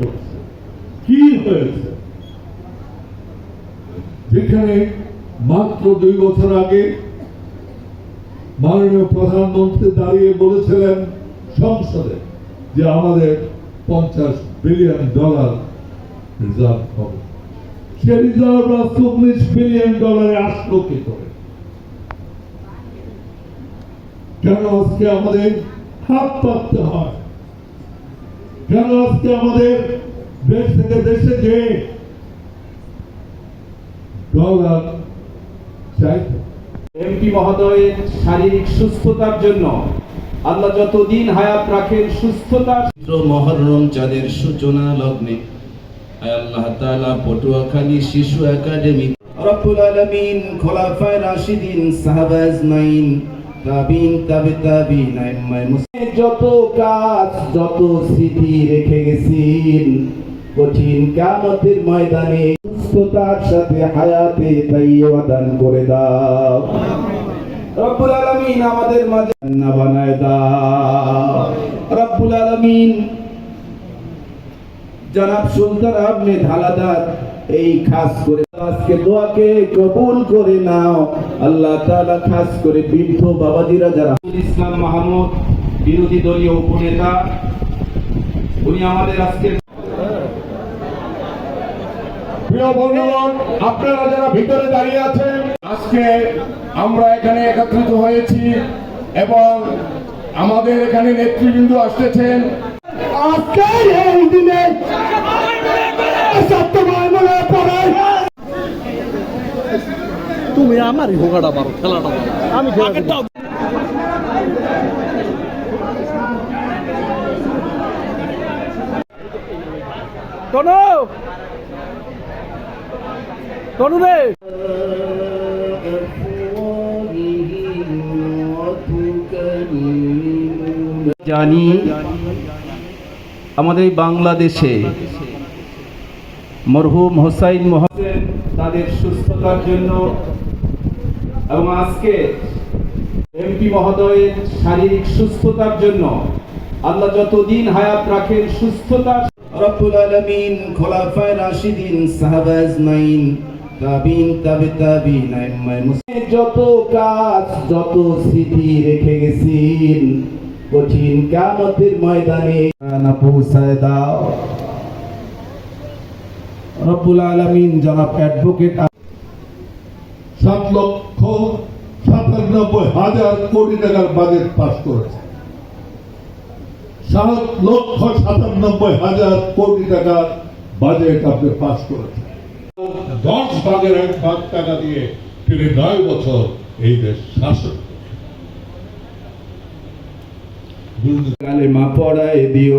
করছে কি যেখানে মাত্র দুই বছর আগে মাননীয় প্রধানমন্ত্রী দাঁড়িয়ে বলেছিলেন সংসদে যে আমাদের পঞ্চাশ বিলিয়ন ডলার রিজার্ভ হবে। সে রিজার্ভ আর চব্বিশ বিলিয়ন ডলারে আসলো কি করে? কেন আজকে আমাদের হাত পাততে হয়? কেন আজকে আমাদের দেশ থেকে দেশে যে ডলার চাইতে এমপি মহোদয়ের শারীরিক সুস্থতার জন্য আল্লাহ যতদিন হায়াত রাখেন সুস্থতার পবিত্র মহরম চাঁদের সূচনা লগ্নে আল্লাহ তাআলা পটুয়াখালী শিশু একাডেমি। রব্বুল আলামিন খোলাফায়ে রাশিদিন সাহাবা আজমাইন তাবিন, তাবে তাবিন যত কাজ, যত স্মৃতি রেখে গেছেন, কঠিন কামতের ময়দানে সুস্থতার সাথে হায়াতে তাইয়্যিবা দান করে দাও। রব্বুল আলামিন আমাদের মাঝে বানায় দাও। রব্বুল জনাব সুলতান আপনি ঢালাদার এই খাস করে আজকে দোয়াকে কবুল করে নাও। আল্লাহ তাআলা খাস করে বৃদ্ধ বাবাজিরা যারা ইসলাম মাহমুদ, বিরোধী দলীয় উপনেতা, উনি আমাদের আজকের প্রিয় বন্ধুগণ, আপনারা যারা ভিতরে দাঁড়িয়ে আছেন, আজকে আমরা এখানে একত্রিত হয়েছি এবং আমাদের এখানে নেতৃবৃন্দ আসতেছেন। আজকে এই দিনে তুমি আমারই হোগাটা পারো খেলাটা পারো আমি রে! জানি আমাদের এই বাংলাদেশে মরহুম হোসাইন মহাসেন তাদের সুস্থতার জন্য এবং আজকে এমপি মহোদয়ের শারীরিক সুস্থতার জন্য আল্লাহ যতদিন হায়াত রাখেন সুস্থতার রব্বুল আলামিন খোলাফায়ে রাশিদিন সাহাবা আজমাইন তাবিন তাবে তাবিন মুসলিম যত কাজ যত স্মৃতি রেখে গেছেন কঠিন কামতের ময়দানে না পৌঁছায় দাও। রব্বুল আলামিন জনাব অ্যাডভোকেট সাত লক্ষ সাতানব্বই হাজার কোটি টাকার বাজেট পাস করেছে সাত লক্ষ সাতানব্বই হাজার কোটি টাকার বাজেট আপনি পাস করেছেন দশ ভাগের এক ভাগ টাকা দিয়ে তিনি নয় বছর এই দেশ শাসন করেছেন। কালেমা পড়ায় দিও